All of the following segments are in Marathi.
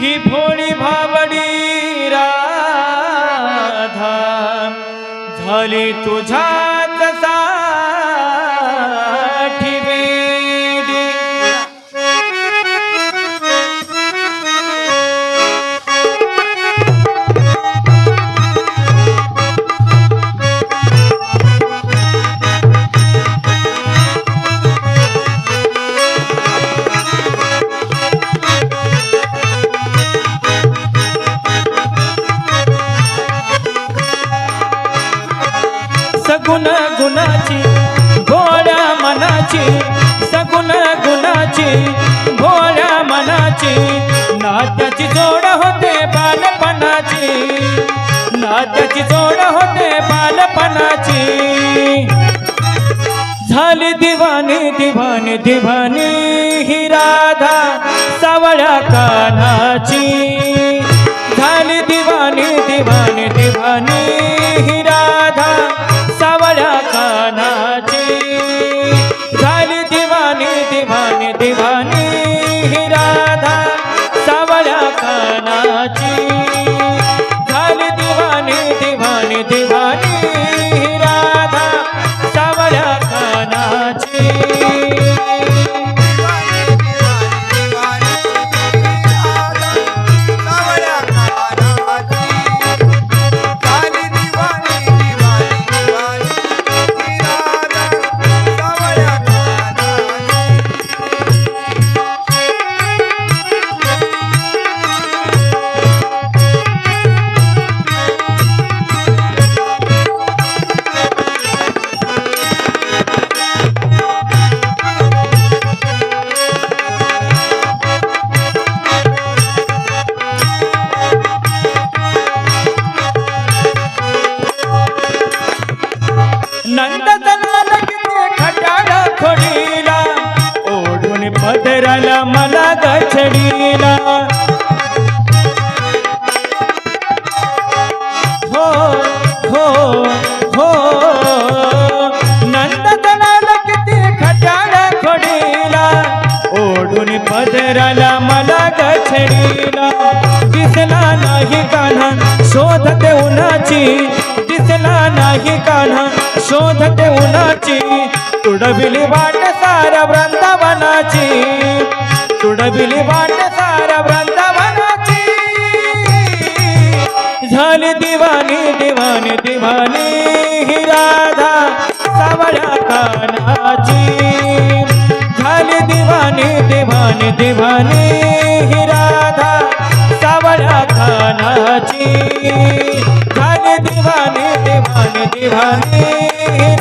ही भोळी भावडी राधा झाली तुझ्याच मनाची भोळ्या मनाची. नात्याची जोड होते बालपणाची. नात्याची जोड होते बालपणाची. झाली दिवानी दिवानी दिवानी ही राधा सावळ्या कानाची. झाली दिवानी दिवानी दिवानी दिवानी नंद किती खटाळ खोडीला. ओढून पदराला मला गछडीला हो हो हो. नंदतनाला किती खटाळ खोडीला. ओढून पदराला मला गछडीला दिसला नाही कान्हा शोधते उन्हाची दिसला नाही काढा शोधते उन्हाची. तुडबिली वाट साऱ्या वृंदावनाची. तुडबिली वाट साऱ्या वृंदावनाची. झाली दिवानी दिवानी दिवानी ही राधा सावळ्या कानाची. झाली दिवानी दिवानी दिवानी ही राधा सावळ्या कानाची. दिवानी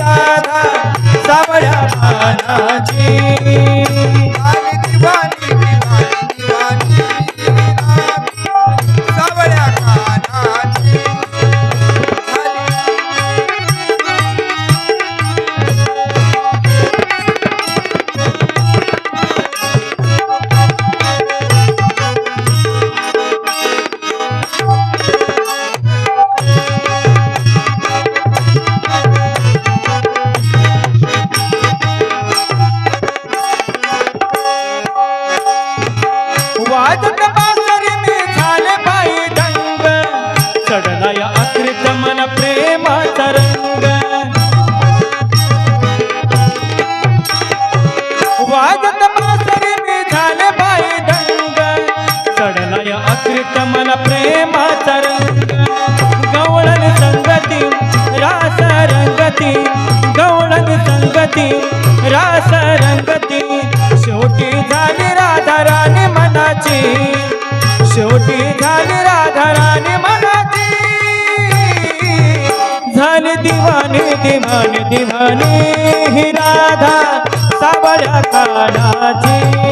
अकृत प्रेमाचा रंग गवळण संगती रास रंगती गवळण संगती रास रंगती. शेवटी झाली राधा राणी मनाची शेवटी झाली राधा राणी मनाची. झाली दिवानी दिवानी दिवानी ही राधा सावळ्या कानाची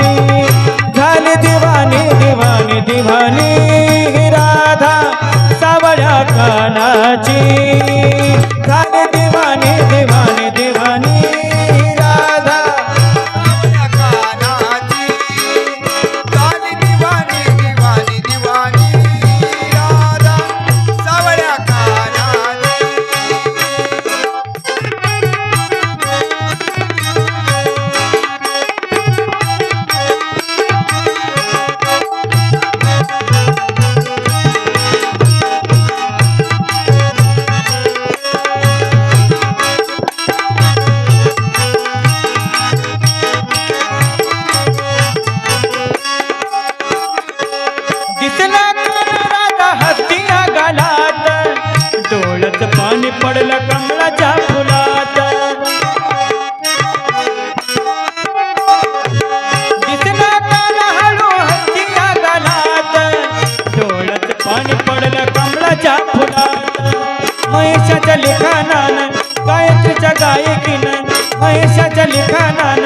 गायकीनं महेशाच्या लिखाणान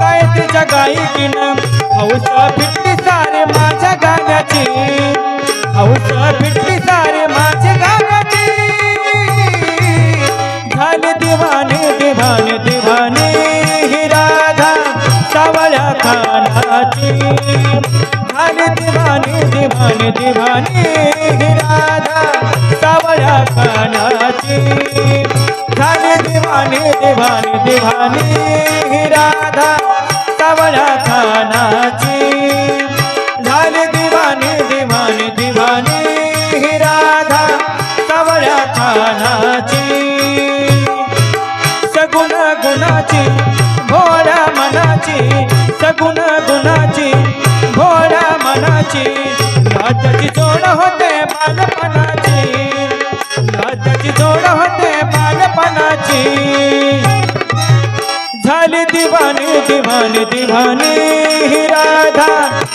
गायत्रीच्या गायकीनं? हौसा फिटली सारे माझ्या गाण्याची. हौसा फिटली सारे माझ्या गाण्याची. झाले दिवाने दिवाने दिवाने ही राधा सावळ्या खानाची झाले दिवाने दिवाने दिवाने ही राधा सावळ्या खानाची दिवानी दिवानी दिवानी राधा सावळ्या खानाची दिवानी दिवानी दिवानी दिवाने राधा सावळ्या खानाची सगुण गुणाची भोळ्या मनाची सगुण गुणाची भोळ्या मनाची. नाचाची जोड होते बालपणाची. नाचाची जोड होते बालपणाची. दिवानी दिवानी दिवानी. ही राधा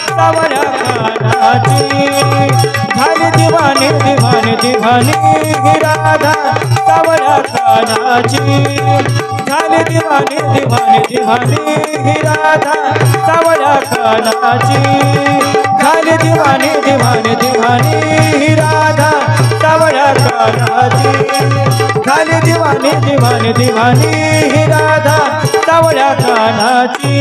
सावळ्या कानाची झाली दिवानी दिवानी दिवानी. ही राधा सावळ्या कानाची झाली दिवानी दिवानी दिवानी. ही राधा सावळ्या कानाची झाली दिवानी दिवानी दिवानी. ही राधा सावळ्या कानाची झाली दिवानी दिवानी दिवानी. कानाची